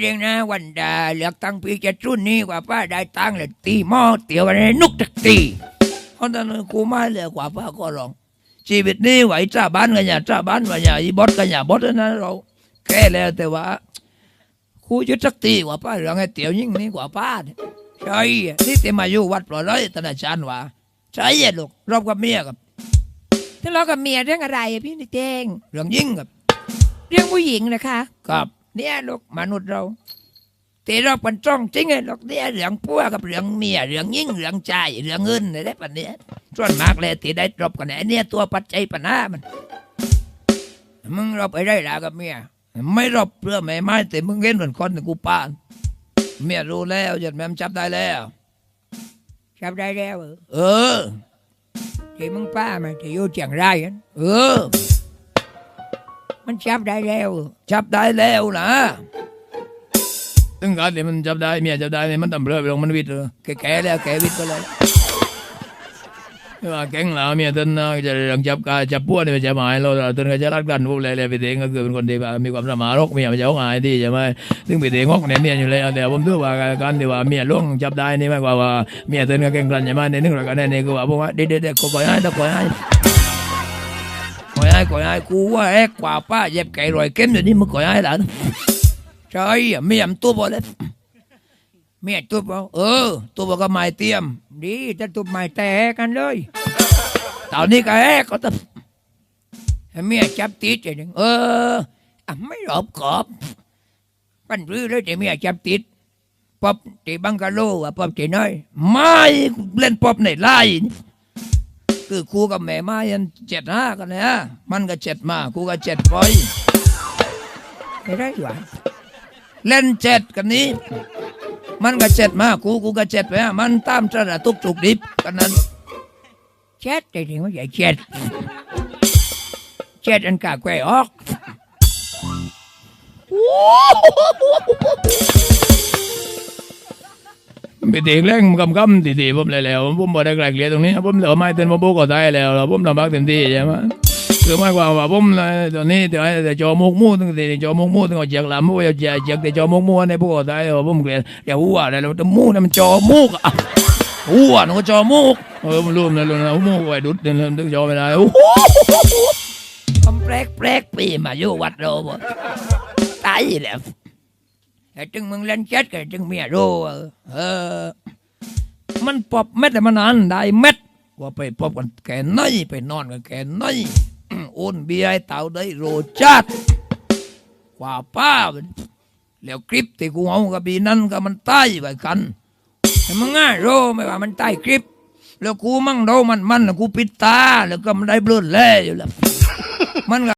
เรื่องนะวันดาเลือกตั้งปีเจ็ดรุ่นนี้กว่าป้าได้ตังค์เลยตีหม้อเตี๋ยวอะไรนุกตักตีเพราะตอนนั้นกูมาเหลือกว่าป้าก็ร้องชีวิตนี้ไหวจ้าบ้านกันอย่าจ้าบ้านกันอย่าอีบอสกันอย่าบอสนะเราแค่แล้วแต่ว่ากูยึดสักตีกว่าป้าเรื่องไอ้เตี๋ยวยิ่งนี้กว่าป้าเนี่ยใช่นี่เต็มาอยู่วัดปล่อยร้อยตนาจารย์ว่าใช่อะลูกรอบกับเมียกับทะเลาะกับเมียเรื่องอะไรอะพี่นิเตงเรื่องยิ่งกับ เรื่องผู้หญิงนะคะครับ เนี่ยลูกมนุษย์เราตีเราเป็นจ้องจริงไอ้ลูกเนี่ยเรื่องพัวกับเรื่องเมียเรื่องยิ่งเรื่องใจเรื่องเงินอะไรแบบเนี้ยส่วนมากเลยตีได้จบกันไอ้เนี่ยตัวปัจจัยปัญหามัน มึงรบไปได้ละกับเมียไม่รบเพื่อไม่ไม้แต่มึงเห็นเหมือนคนแต่กูปานเมียรู้แล้วยันแม่มจับได้แล้วจับได้แล้วเหรอเออที่มึงป้ามาที่อยู่เชียงรายนั้นเออ มันจับได้แล้วเหรอจับได้แล้วนะถึงการที่มันจับได้เมียจับได้เนี่ยมันตำเรือไปลงมันวิทย์เลยแก่ๆแล้วแก่วิทย์ก็เลยว่าแก่งแล้วเมียต้นนะจะเรื่องจับกาจับพวกเนี่ยจะหมายเราต้นก็จะรักกันพวกอะไรๆไปเองก็คือเป็นคนที่ว่ามีความสมารถเมียมันจะเอาง่ายดีใช่ไหมซึ่งไปเองงอกเนี่ยเมียอยู่แล้วแต่ผมถือว่าการที่ว่าเมียล่วงจับได้นี่หมายความว่าเมียต้นก็แก่งกันใช่ไหมในนึงเราก็ในนี่ก็ว่าผมว่าเด็ดๆๆก็ก่อยให้ตะก่อยให้ ก่อยให้ก่อยให้กูว่าแอกกว่าป้าเย็บไก่รอยเข็มเดี๋ยวนี้มึงก่อยให้หลานใช่อะเมียมนตัวบ่เลยเมียตัวบ่เออตัวบ่ก็ไม่เตรียม ดีจะตุบไม้แต่กันเลยตอนนี้ก็แอกก็ต้องเมียจับติดอย่างนึงเออไม่รอบกอบปั้นรื้อเลยแต่เมียจับติดป๊อบที่บังกะโลอะป๊อบที่น้อย ไม่เล่นป๊อบในไล่นี่ คือกูกับแม่มายันเจ็ดห้ากันเลยฮะมันก็เจ็ดมากูก็เจ็ดปอยไม่ได้หรอเล่นเจ็ดกันนี้ มันก็เจ็ดมากูกูก็เจ็ดไปฮะมันตามสระตุกจุกดิบกันนั้นเช็ดแต่ถึงว่าใหญ่เช็ดเจ็ดอันกาแควออก ไปเด็กแรงกำกำตีๆผมเลยแล้วผมบ่ได้ไกลเกลี่ยตรงนี้ผมเหลือไม้เต็นผมโบก็ตายแล้วผมลำบากเต็มที่ใช่ไหมคือไม่กว่าว่าผมตอนนี้แต่จอมุกมู่ตั้งแต่จอมุกมู่ตั้งแต่เจียงลำผมจะเจียเจียงแต่จอมุกมู่ในพวกก็ตายผมเกลียดอย่าหัวอะไรแล้วแต่มูนั่นมันจอมุกอะหัวนึกว่าจอมุกเออมันรวมนะรวมนะมูกไว้ดุดเดินตึงจอไม่ได้โอ้โหผมแปลกแปลกปีมาอยู่วัดเราบ่ตายแล้ว ไอ้จึงมึงเล่นเจ็ดกันจึงเมียรู้เออเออ มันปอบเม็ดแต่มันอันได้เม็ดว่าไปปอบกันแก่น้อยไปนอนกันแก่น้อยอื้อโอนเบียร์ให้เต่าได้โรจัดกว่าป้ามันแล้วคลิปที่กูเอากับบีนั่นก็มันใต้ไปกันแต่มึงง่ายโรไม่ว่ามันใต้คลิป แล้วกูมั่งโดมันมันแล้วกูปิดตา แล้วก็มันได้เบลอแล่อยู่แล้วมันก็